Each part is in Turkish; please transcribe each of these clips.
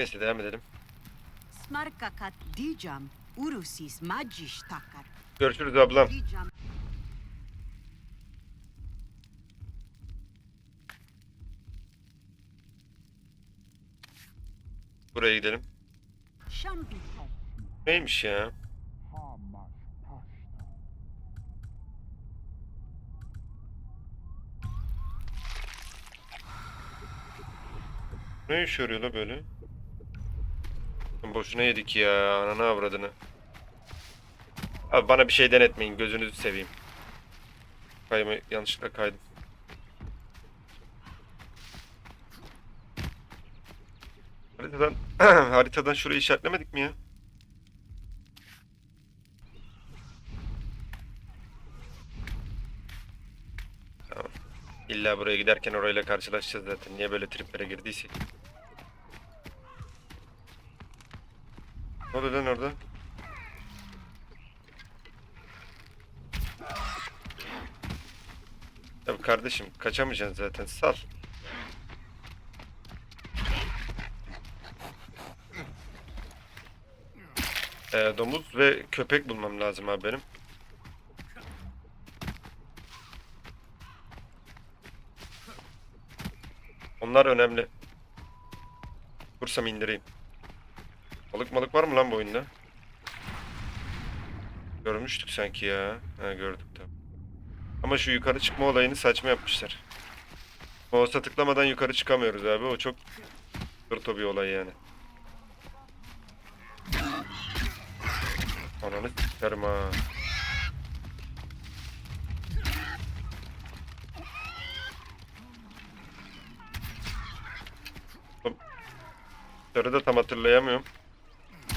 Neyse devam edelim. Smarkakat dijam, urusis magiş takar. Görüşürüz ablam. Buraya gidelim. Neymiş ya? Ne iş yarıyor la böyle? Boşuna yedik ya ananı avradını. Abi bana bir şey denetmeyin gözünüzü seveyim. Kayma yanlışlıkla kaydım. Haritadan haritadan şurayı işaretlemedik mi ya? Tamam. İlla buraya giderken orayla karşılaşacağız zaten. Niye böyle triplere girdiysek. Ne oluyor lan orada? Tabii kardeşim kaçamayacaksın zaten. Sal. Ee, domuz ve köpek bulmam lazım abi benim. Onlar önemli. Vursam indireyim. Balık malık var mı lan bu oyunda? Görmüştük sanki ya. Ha gördük tamam. Ama şu yukarı çıkma olayını saçma yapmışlar. Mouse'a tıklamadan yukarı çıkamıyoruz abi. O çok hırto bir olay yani. Ananı s**erim ha. Sarı da tam hatırlayamıyorum.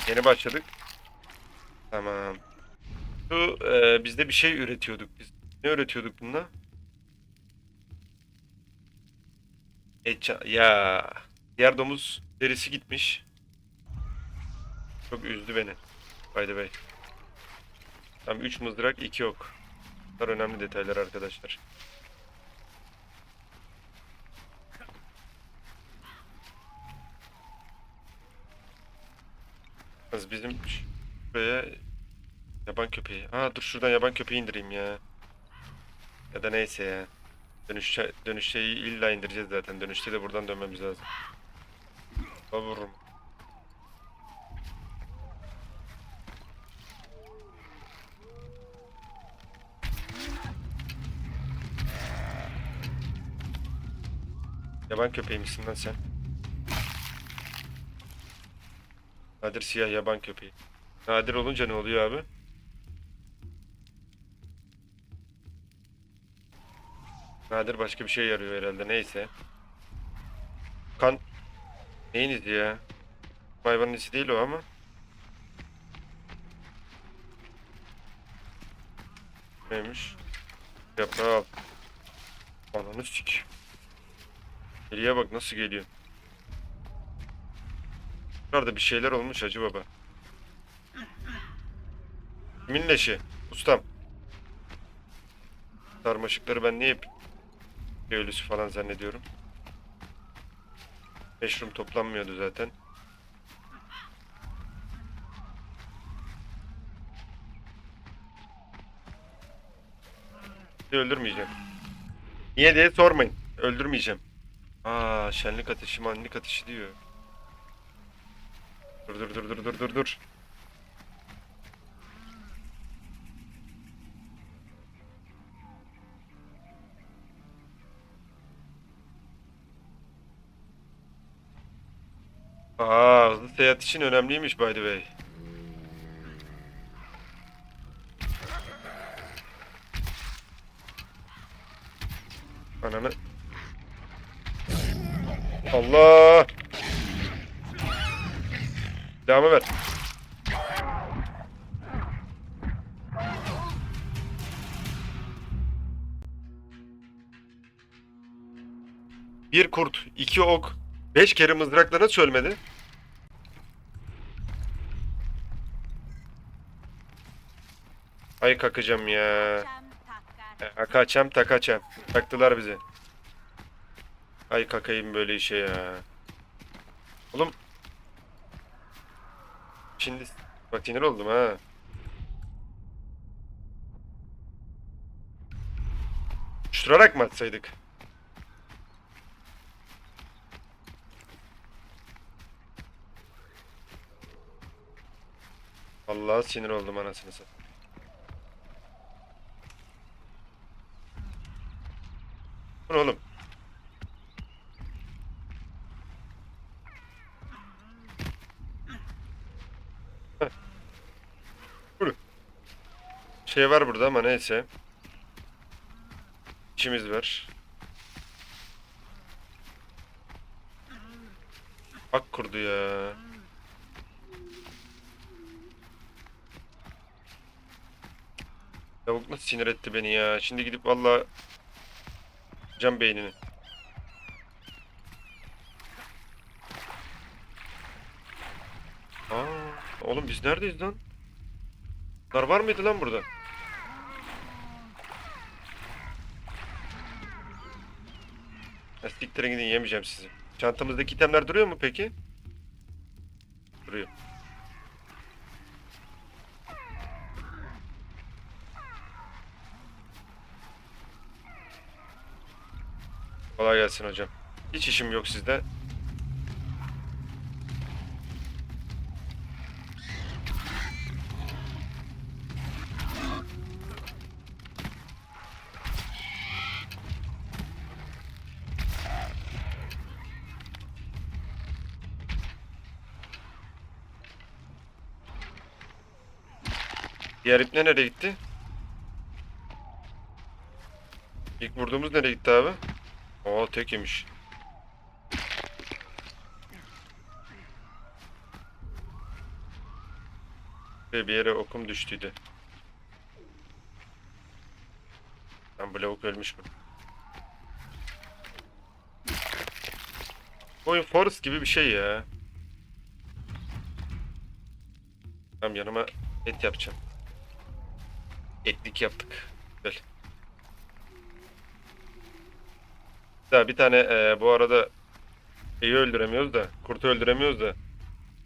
Yeni başladık. Tamam. Şu e, bizde bir şey üretiyorduk biz. Ne üretiyorduk bununla? Eça ya. Diğer domuz derisi gitmiş. Çok üzdü beni. By the way. Tam 3 mızrak 2 ok. Bunlar önemli detaylar arkadaşlar. Az bizim şuraya yaban köpeği. Aa dur şuradan yaban köpeği indireyim ya. Ya da neyse ya. Dönüşte, dönüşte illa indireceğiz zaten. Dönüşte de buradan dönmemiz lazım. Vururum. Yaban köpeğiymişsin lan sen. Nadir siyah yaban köpeği. Nadir olunca ne oluyor abi? Nadir başka bir şey yarıyor herhalde neyse. Kan... Neyin izi ya? Hayvanın izi değil o ama. Neymiş? Yaprağı al. Ananı sik. Geriye bak nasıl geliyor. Şurada bir şeyler olmuş Hacı Baba. Kimin? Ustam. Sarmaşıkları ben niye hep ölüsü falan zannediyorum. Meşrum toplanmıyordu zaten. Öldürmeyeceğim. Niye diye sormayın. Öldürmeyeceğim. Aa şenlik ateşi manlik ateşi diyor. Dur dur dur dur dur dur dur. Aa hızlı seyahat için önemliymiş by the way. Ananı. Allah! Silahımı ver. Bir kurt, iki ok, beş kere mızrakla nasıl ölmedi? Ay kakacağım ya. Akaçam takaçam. Taktılar bizi. Ay kakayım böyle işe ya. Oğlum Şimdi bak sinir oldum ha. Uçturarak mı atsaydık? Vallahi sinir oldum anasını satayım. Oğlum? Şey var burada ama neyse. İşimiz var. Bak kurdu ya. Lavuk nasıl sinir etti beni ya. Şimdi gidip valla cam beynini. Aa, oğlum neredeyiz lan? Bunlar var mıydı lan burada? Ya siktirin gidin yemeyeceğim sizi. Çantamızdaki itemler duruyor mu peki? Duruyor. Kolay gelsin hocam. Hiç işim yok sizde. Diğer ipne nereye gitti? İlk vurduğumuz nereye gitti abi? Oo tek yemiş. Ve bir yere okum düştüydü. Ben bu lavuk ölmüş mü? Oyun Forest gibi bir şey ya. Tamam yanıma et yapacağım. Etlik yaptık. Güzel. Daha bir tane eee, bu arada şeyi öldüremiyoruz da, kurtu öldüremiyoruz da.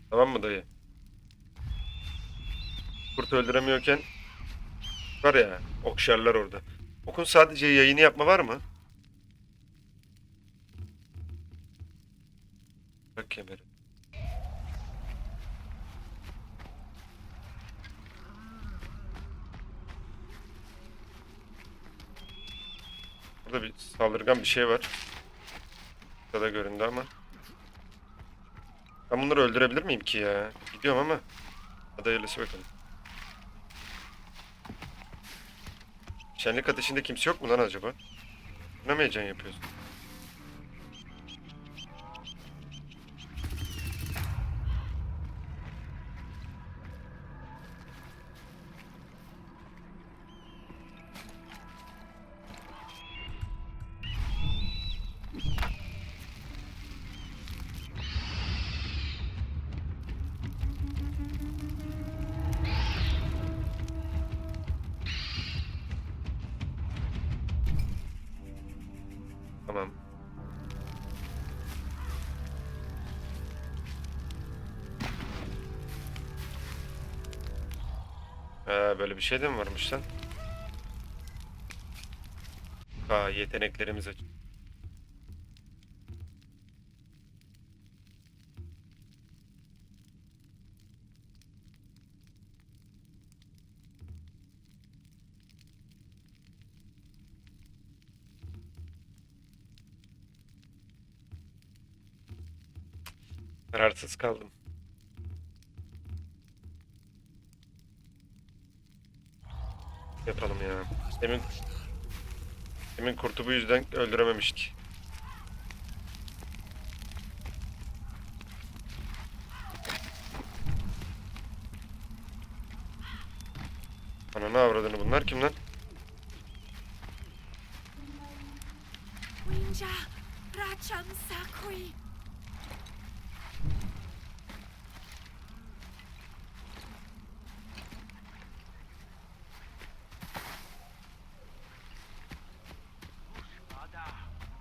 Tamam mı dayı? Kurtu öldüremiyorken var ya okşarlar orada. Okun sadece yayını yapma var mı? Bak kemeri. Burada bir saldırgan bir şey var. Burada göründü ama. Ben bunları öldürebilir miyim ki ya? Gidiyorum ama. Hadi hayırlısı bakalım. Şenlik ateşinde kimse yok mu lan acaba? Ne heyecan yapıyorsun? Tamam. Ee, böyle bir şey de mi varmış lan? Aa, yeteneklerimiz aç. Kararsız kaldım. Yapalım ya. Demin Demin kurtu bu yüzden öldürememiştik. Ananı avradını bunlar kim lan? Winja, Racham Sakui.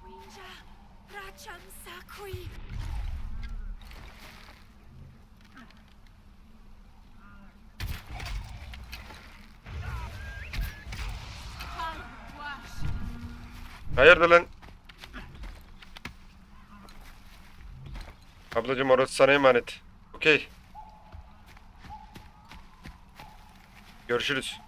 Winja, Racham Sakui. Hayırdır lan? Ablacım orası sana emanet. Okey. Görüşürüz.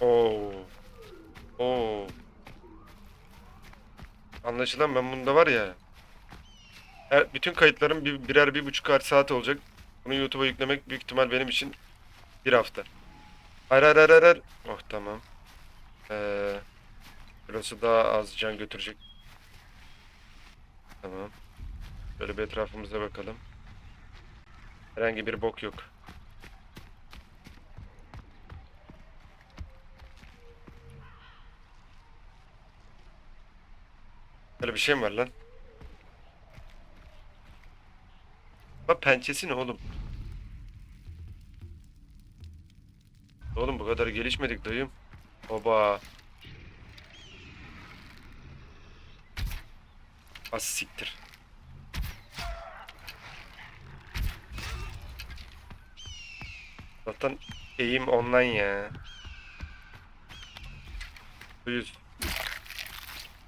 Oo. Oo. Anlaşılan ben bunda var ya. Her, bütün kayıtlarım bir, birer bir buçuk saat olacak. Bunu YouTube'a yüklemek büyük ihtimal benim için bir hafta. Hayır hayır hayır hayır. Oh tamam. Ee, burası daha az can götürecek. Tamam. Böyle bir etrafımıza bakalım. Herhangi bir bok yok. Böyle bir şey mi var lan? Pençesi ne oğlum? Oğlum bu kadar gelişmedik dayım. Oba. Az siktir. Zaten eğim online ya. Yüz.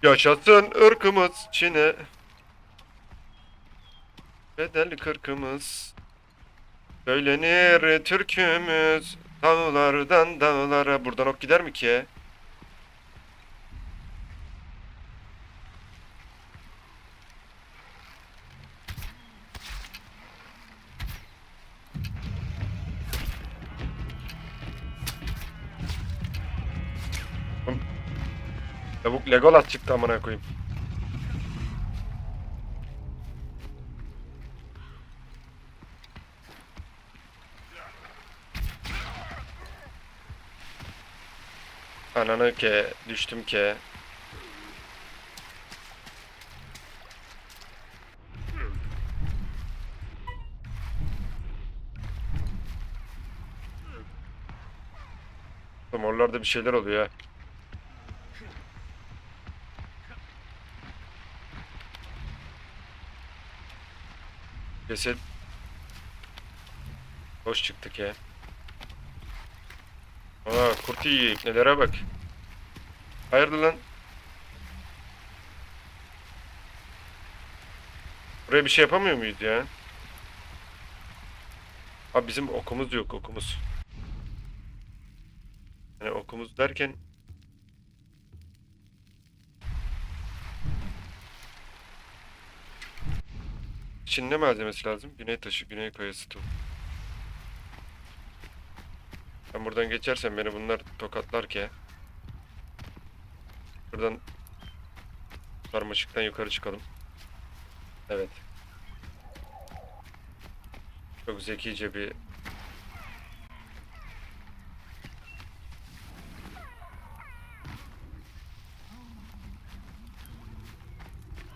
Yaşasın ırkımız Çin'e. Bedel kırkımız. Söylenir türkümüz. Dağlardan dağlara. Buradan ok gider mi ki? Lavuk Legolas çıktı amına koyayım. Ananı ke, düştüm ke. Oğlum oralarda bir şeyler oluyor ha. Ceset. Hoş çıktık ya. Aa kurt yiyik nelere bak. Hayırdır lan? Buraya bir şey yapamıyor muyuz ya? Abi bizim okumuz yok okumuz. Yani okumuz derken için ne malzemesi lazım? Güney taşı, güney kayası tohum. Ben buradan geçersem beni bunlar tokatlar ki. Buradan sarmaşıktan yukarı çıkalım. Evet. Çok zekice bir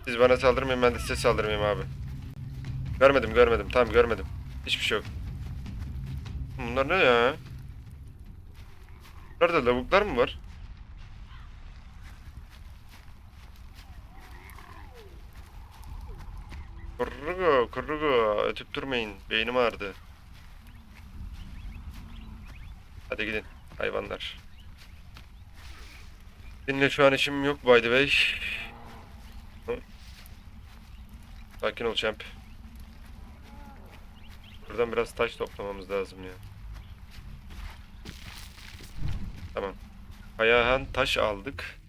Siz bana saldırmayın ben de size saldırmayayım abi. Görmedim görmedim tamam görmedim. Hiçbir şey yok. Bunlar ne ya? Bunlarda lavuklar mı var? Kurrugu kurrugu ötüp durmayın beynim ağrıdı. Hadi gidin hayvanlar. Seninle şu an işim yok by the way. Sakin ol champ. Buradan biraz taş toplamamız lazım ya. Tamam. Kayahan taş aldık.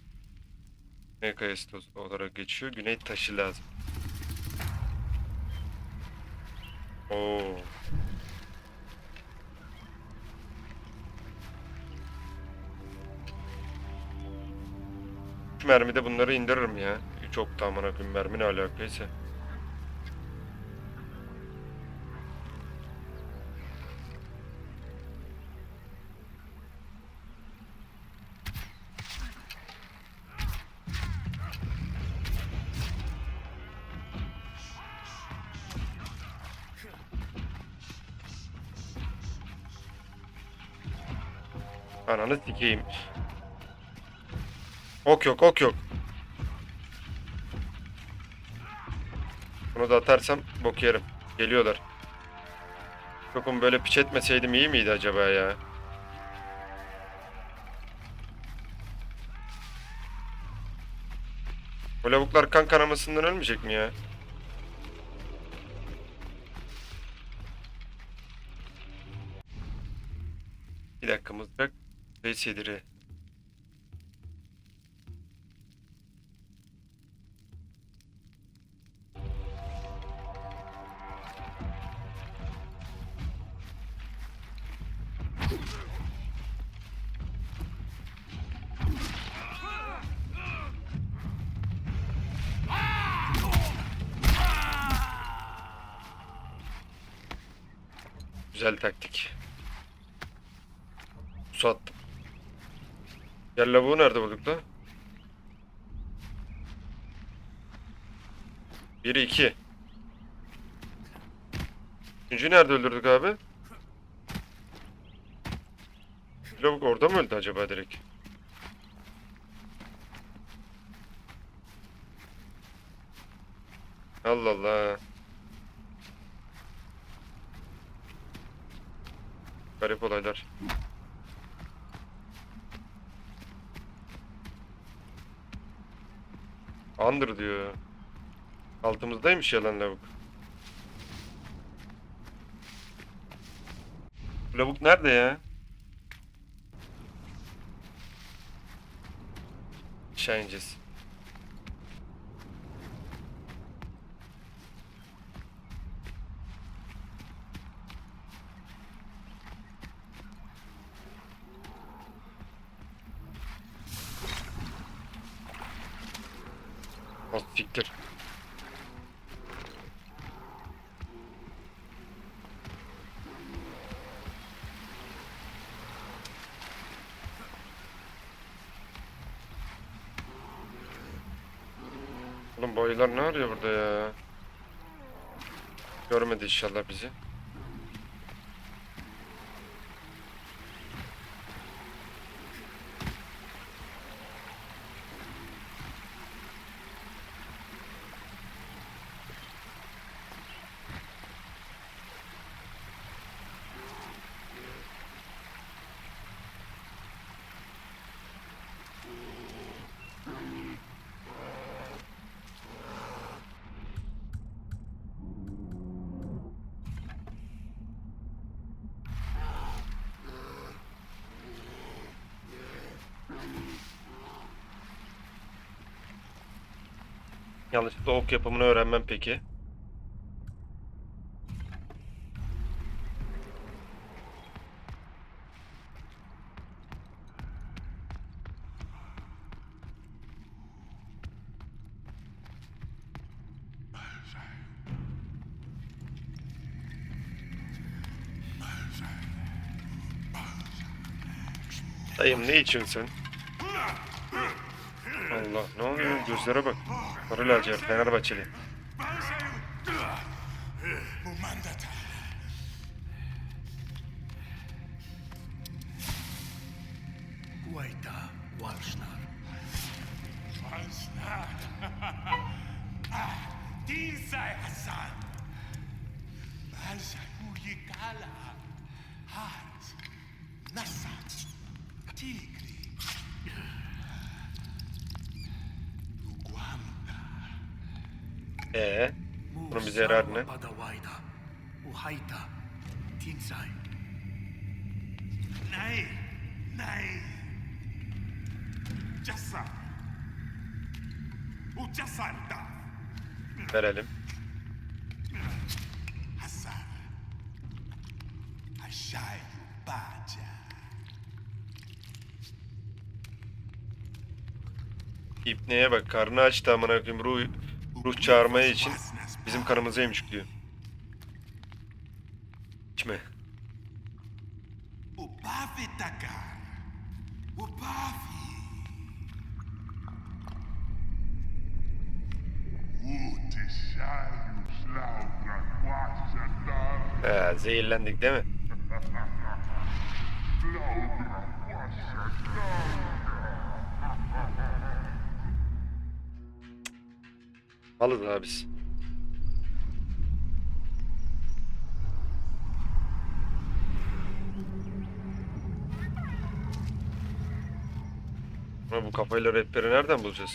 Güney kayası olarak geçiyor. Güney taşı lazım. Oo. Üç mermide bunları indiririm ya. Çok da amına mermi ne alakaysa. Ananı sikeyim. Ok yok, ok yok. Bunu da atarsam bok yerim. Geliyorlar. Yokum böyle piç etmeseydim iyi miydi acaba ya? Bu lavuklar kan kanamasından ölmeyecek mi ya? Sediri. Güzel taktik. Gel lavuğu nerede bulduk da? Biri iki. Üçüncüyü nerede öldürdük abi? Lavuk orada mı öldü acaba direkt? Allah Allah. Garip olaylar. Under diyor. Altımızdaymış yalan lavuk. Lavuk nerede ya? Aşağı. O siktir. Oğlum bu ayılar ne arıyor burada ya? Görmedi inşallah bizi. Yanlışlıkla ok yapımını öğrenmem peki. Dayım ne içiyorsun sen? Allah ne oluyor gözlere bak. Sarı lacivert Fenerbahçeli. Mumandata. Waita Ee, bunun bize yararı ne? Verelim. Baja. İpneye bak karnı açtı amına koyayım ruh, ruh çağırmaya için bizim kanımızı emcikliyor. İçme. He, zehirlendik değil mi? Malız abi bu kafayla rehberi nereden bulacağız?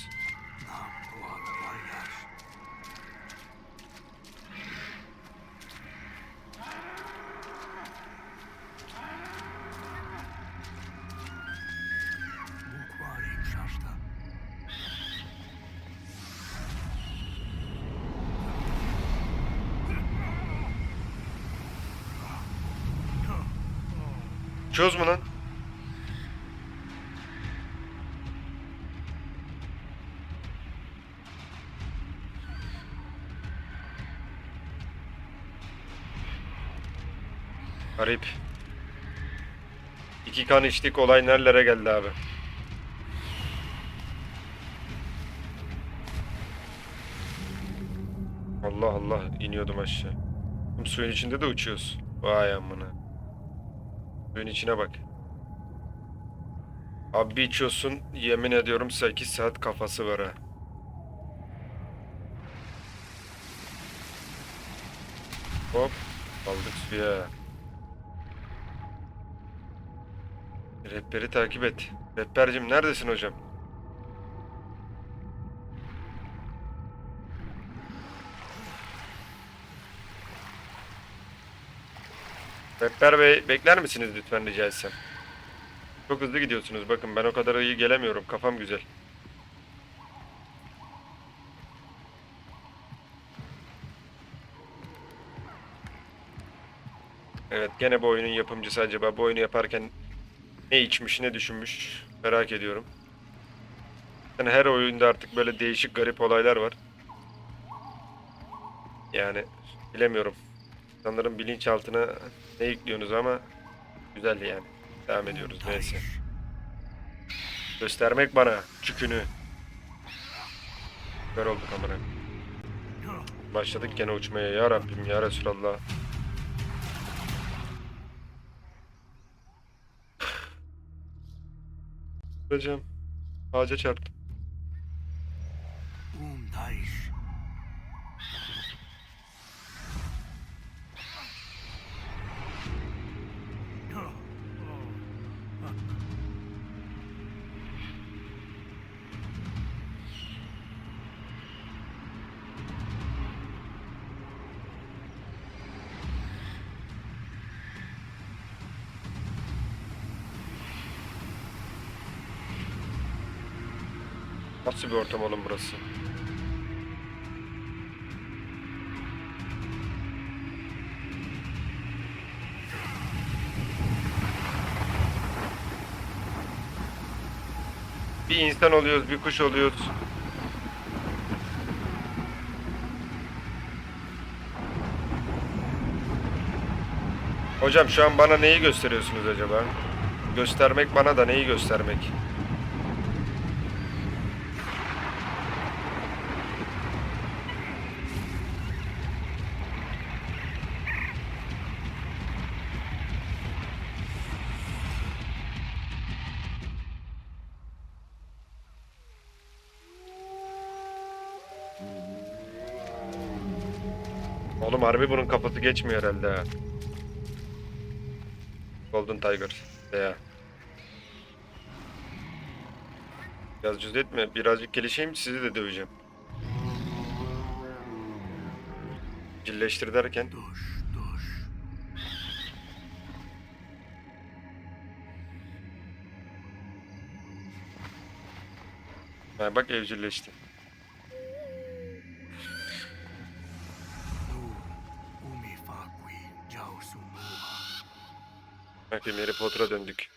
Çöz mü lan? Garip. İki kan içtik olay nerelere geldi abi. Allah Allah iniyordum aşağı. Suyun içinde de uçuyoruz. Vay amına. Suyun içine bak. Abi içiyorsun yemin ediyorum 8 saat kafası var ha. Hop aldık suya. Rehberi takip et. Rehbercim neredesin hocam? Rehber Bey bekler misiniz lütfen rica etsem? Çok hızlı gidiyorsunuz. Bakın ben o kadar iyi gelemiyorum. Kafam güzel. Evet gene bu oyunun yapımcısı acaba bu oyunu yaparken ne içmiş ne düşünmüş merak ediyorum. Yani her oyunda artık böyle değişik garip olaylar var. Yani bilemiyorum. Sanırım bilinçaltına ne yüklüyorsunuz ama güzel yani. Devam ediyoruz neyse. Göstermek bana çükünü. Kör olduk amına. Başladık gene uçmaya ya Rabbim ya Resulallah. Hocam ağaca çarptım. Nasıl bir ortam oğlum burası? Bir insan oluyoruz, bir kuş oluyoruz. Hocam şu an bana neyi gösteriyorsunuz acaba? Göstermek bana da neyi göstermek? Oğlum harbi bunun kafası geçmiyor herhalde ha. Golden Tiger. Ya. Biraz cüz etme. Birazcık gelişeyim sizi de döveceğim. Cilleştir derken. Dush, dush. Ha, bak evcilleşti. Bakayım Harry Potter'a döndük.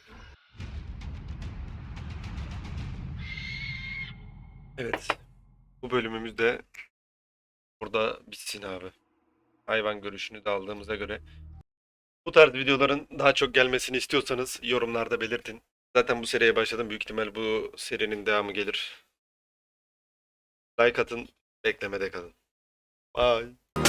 Evet. Bu bölümümüz de burada bitsin abi. Hayvan görüşünü de aldığımıza göre. Bu tarz videoların daha çok gelmesini istiyorsanız yorumlarda belirtin. Zaten bu seriye başladım. Büyük ihtimal bu serinin devamı gelir. Like atın. Beklemede kalın. Bye.